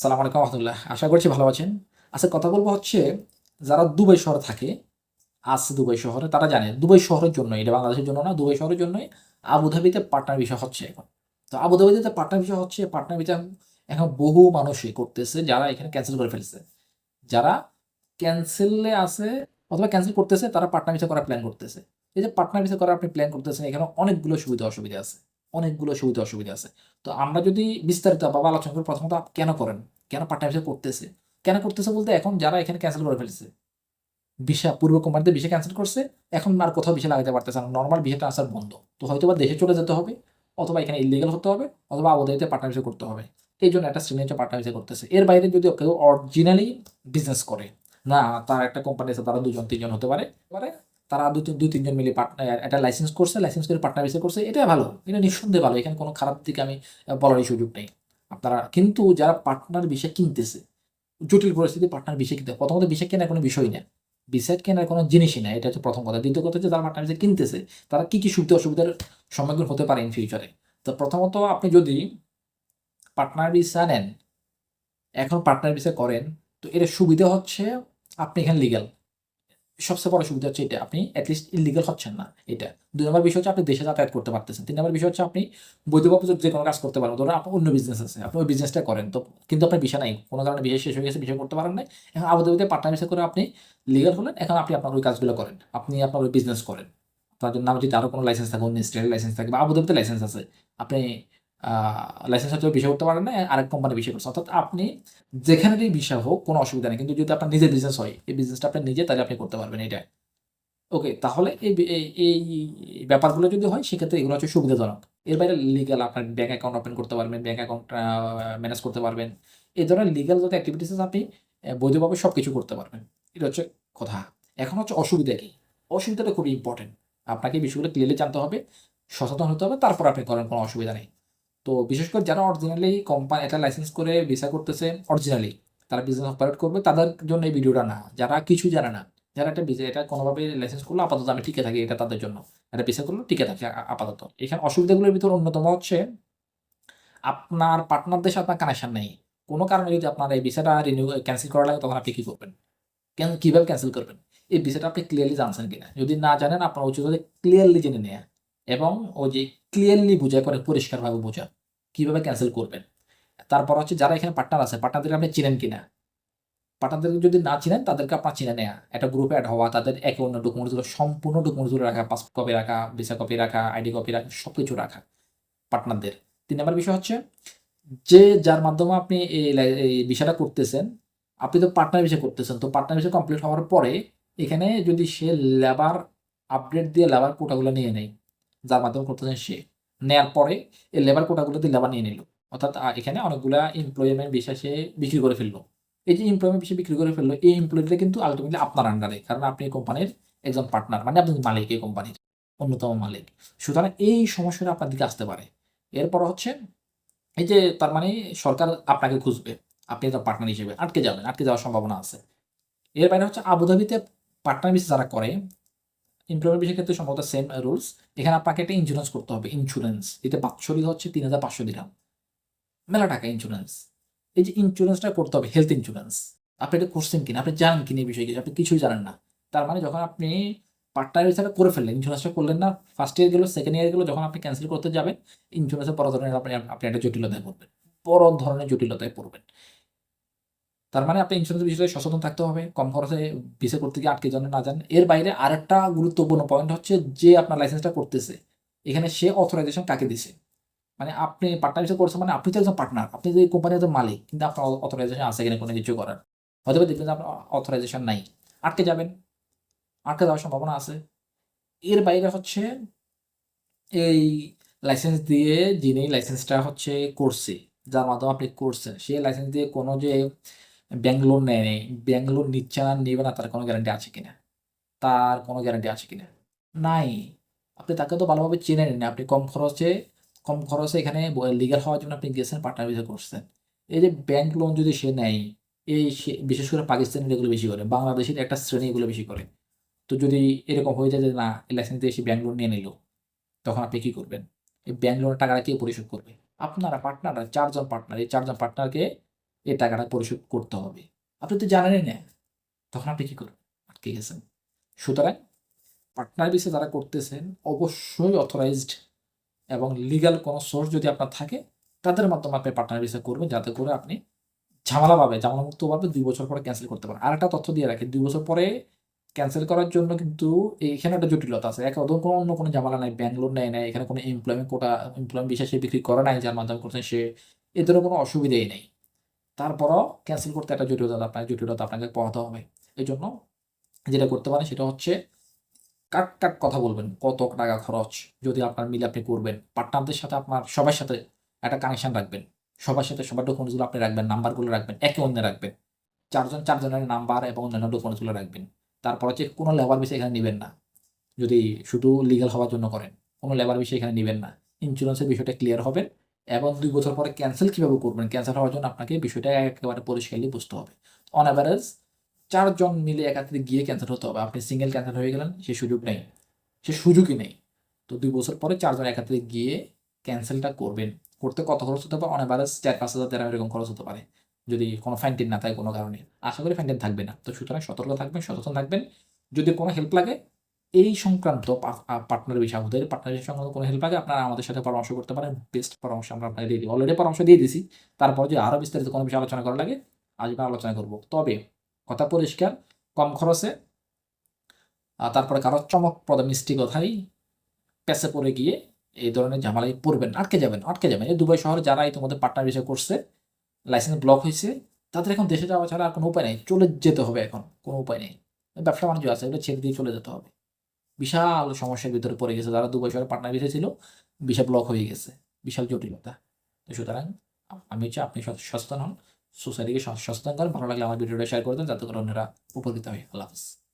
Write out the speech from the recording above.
সালাম আলাইকুম রহমতুল্লাহ। আশা করছি ভালো আছেন। আচ্ছা কথা বলব হচ্ছে, যারা দুবাই শহরে থাকে আছে দুবাই শহরে, তারা জানে, দুবাই শহরের জন্য, এটা বাংলাদেশের জন্য না, দুবাই শহরের জন্যই আবুধাবিতে পার্টনার বিষয় হচ্ছে এখন। তো আবুধাবিতে পার্টনার বিষয় হচ্ছে পার্টনার বিষয় এখন বহু মানুষই করতেছে, যারা এখানে ক্যান্সেল করে ফেলছে। যারা ক্যান্সেলে আছে, অথবা ক্যান্সেল করতেছে, তারা পার্টনার বিষয় করার প্ল্যান করতেছে। এই যে পার্টনার বিষয় করার আপনি প্ল্যান করতেছেন, এখানে অনেকগুলো সুবিধা অসুবিধা আছে। অনেকগুলো সুবিধা অসুবিধা আছে। তো আমরা যদি বিস্তারিত বা আলোচনা করি প্রথমত কেন করেন? কেন পার্ট টাইম করতেছে? কেন করতেছে বলতে এখন যারা এখানে ক্যান্সেল করে ফেলছে। ভিসা, পূর্ব কোম্পানিতে ভিসা ক্যান্সেল করছে, এখন আর কোথাও ভিসা লাগাতে পারতেছে না। নর্মাল ভিসা ট্রান্সফার বন্ধ। তো হয়তো বা দেশে চলে যেতে হবে, অথবা এখানে ইলিগাল হতে হবে, অথবা আবুধাবিতে পার্টনার ভিসা করতে হবে। এই জন্য একটা শ্রেণি হচ্ছে পার্টনার করতেছে। এর বাইরে যদি কেউ অরিজিনালি বিজনেস করে, না, তার একটা কোম্পানি আছে, তারা দুজন, তিনজন হতে পারে। তারা দু তিন দুই তিনজন মিলে পার্টনার একটা লাইসেন্স করছে লাইসেন্স করে পার্টনার ভিসা করছে এটা ভালো। এটা নিঃসন্দেহে ভালো। এখানে কোনো খারাপ দিকে আমি বলারই সুযোগ নেই। আপনারা, কিন্তু যারা পার্টনার বিষয় কিনতেছে, জটিল পরিস্থিতি পার্টনার বিষয় কিনতে প্রথমত বিষয় কেনার কোনো বিষয় না বিষয় কেনার কোনো জিনিসই না এটা হচ্ছে প্রথম কথা। দ্বিতীয় কথা হচ্ছে, যারা পার্টনার বিষয় কিনতেছে, তারা কী কী সুবিধা অসুবিধার সম্মুখীন হতে পারে ইন ফিউচারে তো প্রথমত আপনি যদি পার্টনার ভিসা নেন, এখন পার্টনার ভিসা করেন, তো এর সুবিধা হচ্ছে আপনি এখানে লিগ্যাল সবচেয়ে বড় সুবিধা হচ্ছে এটা, আপনি অ্যাটলিস্ট ইলিগাল হচ্ছেন না এটা। দুই নম্বর বিষয় হচ্ছে আপনি দেশে যাতায়াত করতে পারতেছেন। তিন নম্বর বিষয় হচ্ছে আপনি বৈধভাবে যে কোনো কাজ করতে পারেন, ধরুন আপনার অন্য বিজনেস আছে, আপনি ওই বিজনেসটা করেন, তো কিন্তু আপনার বিষয় নাই, কোনো কারণে বিয়ে শেষ হয়ে গেছে, বিষয় করতে পারেন না এখন আবুধাবিতে পার্টনার বিষয় করে আপনি লিগাল হলেন, এখন আপনি আপনার ওই কাজগুলো করেন, আপনি আপনার ওই বিজনেস করেন। আপনার জন্য যদি আরও কোনো লাইসেন্স থাকে, অন্য স্টেটের লাইসেন্স থাকে বা আবুধাবিতে লাইসেন্স আছে, আপনি লাইসেন্স হচ্ছে বিষয় করতে পারেন না, আরেক কোম্পানি বিষয় করছে। অর্থাৎ আপনি যেখানেরই বিষয় হোক, কোনো অসুবিধা নেই। কিন্তু যদি আপনার নিজের বিজনেস হয়, এই বিজনেসটা আপনি নিজে তাহলে আপনি করতে পারবেন এটা ওকে তাহলে এই এই ব্যাপারগুলো যদি হয়, সেক্ষেত্রে এগুলো হচ্ছে সুবিধাজনক। এর বাইরে লিগাল আপনার ব্যাঙ্ক অ্যাকাউন্ট ওপেন করতে পারবেন ব্যাঙ্ক অ্যাকাউন্ট ম্যানেজ করতে পারবেন। এই ধরনের লিগাল যত অ্যাক্টিভিটিস আপনি বৈধভাবে সব কিছু করতে পারবেন। এটা হচ্ছে কথা। এখন হচ্ছে অসুবিধা কি? অসুবিধাটা খুবই ইম্পর্টেন্ট আপনাকে বিষয়গুলো ক্লিয়ারলি জানতে হবে, সচেতন হতে হবে, তারপর আপনি করেন, কোনো অসুবিধা নেই। তো বিশেষ করে যারা অরিজিনালি কোম্পানি এটা লাইসেন্স করে ভিসা করতেছে অরিজিনালি তারা বিজনেস অপারেট করবে, তাদের জন্য এই ভিডিওটা না। যারা কিছু জানে না, যারা একটা ভিসা এটা কোনোভাবে লাইসেন্স করল আপাতত আমি টিকে থাকি, এটা তাদের জন্য। একটা ভিসা করল টিকে থাকে আপাতত। এখানে অসুবিধাগুলোর ভিতর অন্যতম হচ্ছে, আপনার পার্টনারদের সাথে আপনার কানেকশন নেই। কোনো কারণে যদি আপনার এই ভিসাটা রিনিউ ক্যান্সেল করা লাগে, তখন আপনি কী করবেন? কেন, কীভাবে ক্যান্সেল করবেন? এই ভিসাটা আপনি ক্লিয়ারলি জানছেন কিনা? যদি না জানেন, আপনার উচিত হচ্ছে ক্লিয়ারলি জেনে নেওয়া এবং ও যে ক্লিয়ারলি বোঝা করে পরিষ্কারভাবে বোঝা। কীভাবে ক্যান্সেল করবেন? তারপর হচ্ছে যারা এখানে পার্টনার আছে পার্টনারদের আপনি চিনেন কিনা? পার্টনারদেরকে যদি না চিনেন, তাদেরকে আপনার চিনে নেওয়া একটা গ্রুপে অ্যাড হওয়া, তাদের একে অন্য ডকুমেন্টসগুলো সম্পূর্ণ ডকুমেন্টসগুলো রাখা পাসপোর্ট কপি রাখা ভিসা কপি রাখা আইডি কপি রাখা সব কিছু রাখা পার্টনারদের তিন নম্বর বিষয় হচ্ছে, যে যার মাধ্যমে আপনি এই বিষয়টা করতেছেন, আপনি তো পার্টনার বিষয় করতেছেন, তো পার্টনার বিষয় কমপ্লিট হওয়ার পরে এখানে যদি সে লেবার আপডেট দিয়ে লেবার কোটাগুলো নিয়ে নেয়, যার মাধ্যমে করতেছেন সে নেয়ার পরে এই লেবার কোটাগুলো দিয়ে লেবার নিয়ে নিল। অর্থাৎ এখানে অনেকগুলা এমপ্লয়মেন্ট বিষয় সে বিক্রি করে ফেলল। এই যে এমপ্লয়মেন্ট বিষয় বিক্রি করে ফেলল, এই এমপ্লয়িটা কিন্তু আলটিমেটলি আপনার আন্ডারে কারণ আপনি এই কোম্পানির একজন পার্টনার মানে আপনি মালিক এই কোম্পানির অন্যতম মালিক। সুতরাং এই সমস্যাটা আপনার দিকে আসতে পারে। এরপর হচ্ছে, এই যে তার মানে সরকার আপনাকে খুঁজবে। আপনি তার পার্টনার হিসেবে, আটকে যাবেন, আটকে যাওয়ার সম্ভাবনা আছে। এর বাইরে হচ্ছে আবুধাবিতে পার্টনার বিষয় যারা করে এমপ্লয়মেন্ট বিষয়ের ক্ষেত্রে সম্ভবত সেম রুলস এখানে আপনাকে একটা ইন্স্যুরেন্স করতে হবে ইন্স্যুরেন্স এতে বাৎসরিক হচ্ছে তিন হাজার পাঁচশো দিরাম মেলা টাকা ইন্স্যুরেন্স এই যে ইন্স্যুরেন্সটা করতে হবে হেলথ ইন্স্যুরেন্স আপনি এটা করছেন কিনা? আপনি জানেন কিনা এই বিষয়ে আপনি কিছুই জানেন না। তার মানে যখন আপনি পার্টনার হিসাবে করে ফেললেন ইন্স্যুরেন্সটা করলেন না ফার্স্ট ইয়ার গেলো সেকেন্ড ইয়ার গেলো, যখন আপনি ক্যান্সেল করতে যাবেন ইন্স্যুরেন্সের বড় ধরনের আপনি আপনি একটা জটিলতায় পড়বেন। বড় ধরনের জটিলতায় পড়বেন। তার মানে আপনি ইন্স্যুরেন্স বিষয়ে সচেতন থাকতে হবে, কম খরচে ভিসা করতে গিয়ে আটকে জানেন না জানেন এর বাইরে আরেকটা গুরুত্বপূর্ণ পয়েন্ট হচ্ছে যে আপনার লাইসেন্সটা করতেছে, এখানে সে অথরাইজেশন কাকে দিছে? মানে আপনি পার্টনার হিসেবে করছেন মানে আপনি তো একজন পার্টনার আপনি যে কোম্পানির একজন মালিক, কিন্তু আপনার অথরাইজেশন আছে কিনা কোনো কিছু করার। হয়তো দেখবেন যে আপনার অথরাইজেশন নাই, আটকে যাবেন, আটকে যাওয়ার সম্ভাবনা আছে। এর বাইরে হচ্ছে এই লাইসেন্স দিয়ে যিনি লাইসেন্সটা হচ্ছে করছে, যার মাধ্যমে আপনি করছেন সেই লাইসেন্স দিয়ে কোনো যে ব্যাংক লোন নেয় নেই ব্যাংক লোন নিচ্ছে না, নেবে না, তার কোনো গ্যারান্টি আছে কিনা? তার কোনো গ্যারান্টি আছে কিনা? নাই। আপনি তাকে তো ভালোভাবে চেনে নেন আপনি কম খরচে কম খরচে এখানে লিগাল হওয়ার জন্য আপনি গেছেন পার্টনার ভিসা করছেন। এই যে ব্যাংক লোন যদি সে নেয়, এই সে- বিশেষ করে পাকিস্তানের এগুলো বেশি করে, বাংলাদেশের একটা শ্রেণি এগুলো বেশি করে। তো যদি এরকম হয়ে যায় যে না লাইসেন্স দিয়ে সে ব্যাংক লোন নিয়ে নিল, তখন আপনি কী করবেন? এই ব্যাংক লোনের টাকাটা কে পরিশোধ করবে? আপনারা পার্টনাররা চারজন পার্টনার এই চারজন পার্টনারকে এই টাকাটা পরিশোধ করতে হবে। আপনি তো জানেনই না। তখন আপনি কী করবেন? আটকে গেছেন। সুতরাং পার্টনার ভিসা যারা করতেছেন, অবশ্যই অথরাইজড এবং লিগ্যাল কোনো সোর্স যদি আপনার থাকে, তাদের মাধ্যমে আপনি পার্টনার ভিসা করবেন, যাতে করে আপনি ঝামেলা পাবে ঝামেলা মুক্তভাবে দুই বছর পরে ক্যান্সেল করতে পারেন। আর একটা তথ্য দিয়ে রাখি, দুই বছর পরে ক্যান্সেল করার জন্য কিন্তু এইখানে একটা জটিলতা আছে। এক অন্য কোনো অন্য কোনো ঝামেলা নাই, ব্যাঙ্গলোর নেয় নাই, এখানে কোনো এমপ্লয়মেন্ট কোটা এমপ্লয়মেন্ট বিষয় সে বিক্রি করে নাই, যার মাধ্যমে করছেন সে, এদেরও কোনো অসুবিধাই নেই। তারপরও ক্যান্সেল করতে একটা জটিলতা আপনার জটিলতা আপনাকে পড়াতে হবে। এই জন্য যেটা করতে পারেন সেটা হচ্ছে কাট কাট কথা বলবেন, কত টাকা খরচ যদি আপনার মিলে আপনি করবেন। পার্টনারদের সাথে আপনার, সবার সাথে একটা কানেকশন রাখবেন। সবার সাথে সবার ডকুমেন্টসগুলো আপনি রাখবেন নাম্বারগুলো রাখবেন, একে অন্যে রাখবেন। চারজন, চারজনের নাম্বার এবং অন্যান্য ডকুমেন্টসগুলো রাখবেন। তারপর হচ্ছে কোনো লেবার বিষয় এখানে নেবেন না। যদি শুধু লিগাল হওয়ার জন্য করেন, কোনো লেবার বিষয় এখানে নেবেন না। ইন্স্যুরেন্সের বিষয়টা ক্লিয়ার হবে। এবং দুই বছর পরে ক্যান্সেল কীভাবে করবেন? ক্যান্সেল হওয়ার জন্য আপনাকে বিষয়টা একেবারে পরিষ্কারলি বুঝতে হবে। অন অ্যাভারেজ চারজন মিলে একাত্রে গিয়ে ক্যান্সেল হতে হবে। আপনি সিঙ্গেল ক্যান্সেল হয়ে গেলেন, সে সুযোগ নেই। সে সুযোগই নেই। তো দুই বছর পরে চারজন একাত্রে গিয়ে ক্যান্সেলটা করবেন। করতে কত খরচ হতে পারে? অন অ্যাভারেজ চার পাঁচ হাজার তেরো এরকম খরচ হতে পারে। যদি কোনো ফাইনটিন না থাকে কোনো কারণে। আশা করি ফাইনটিন থাকবে না। তো সুতরাং সতর্ক থাকবেন, সচেতন থাকবেন। যদি কোনো হেল্প লাগে এই সংক্রান্ত পার্টনার বিষয় আমাদের পার্টনার সংক্রান্ত কোনো হেল্প লাগে, আপনারা আমাদের সাথে পরামর্শ করতে পারেন। বেস্ট পরামর্শ আমরা আপনাকে দিয়ে দিই অলরেডি পরামর্শ দিয়ে দিছি। তারপর যদি আরও বিস্তারিত কোনো বিষয়ে আলোচনা করা লাগে আমরা আলোচনা করব। তবে কথা পরিষ্কার, কম খরচে তারপরে কারও চমকপ্রদ মিষ্টি কথাই পেছে পড়ে গিয়ে এই ধরনের ঝামেলায় পড়বেন, আটকে যাবেন আটকে যাবেন। এই দুবাই শহরে যারা ইতিমধ্যে পার্টনার বিষয় করছে লাইসেন্স ব্লক হয়েছে, তাদের এখন দেশে যাওয়া ছাড়া আর কোনো উপায় নেই। চলে যেতে হবে এখন, কোনো উপায় নেই। ব্যবসা বাণিজ্য আছে, ওটা ছেড়ে দিয়ে চলে যেতে হবে। বিশাল সমস্যার ভিতরে পড়ে গেছে। যারা দু বছরের পার্টনার বিষয় ছিল বিশাল ব্লক হয়ে গেছে। বিশাল জটিলতা। তো সুতরাং আমি হচ্ছে আপনি সচেতন হন। সোসাইটিকে সচেতন করেন। ভালো লাগলে আমার ভিডিওটা শেয়ার করে দেন। যাতে করে অন্যরা উপকৃত হয়। আল্লাহ হাফিজ।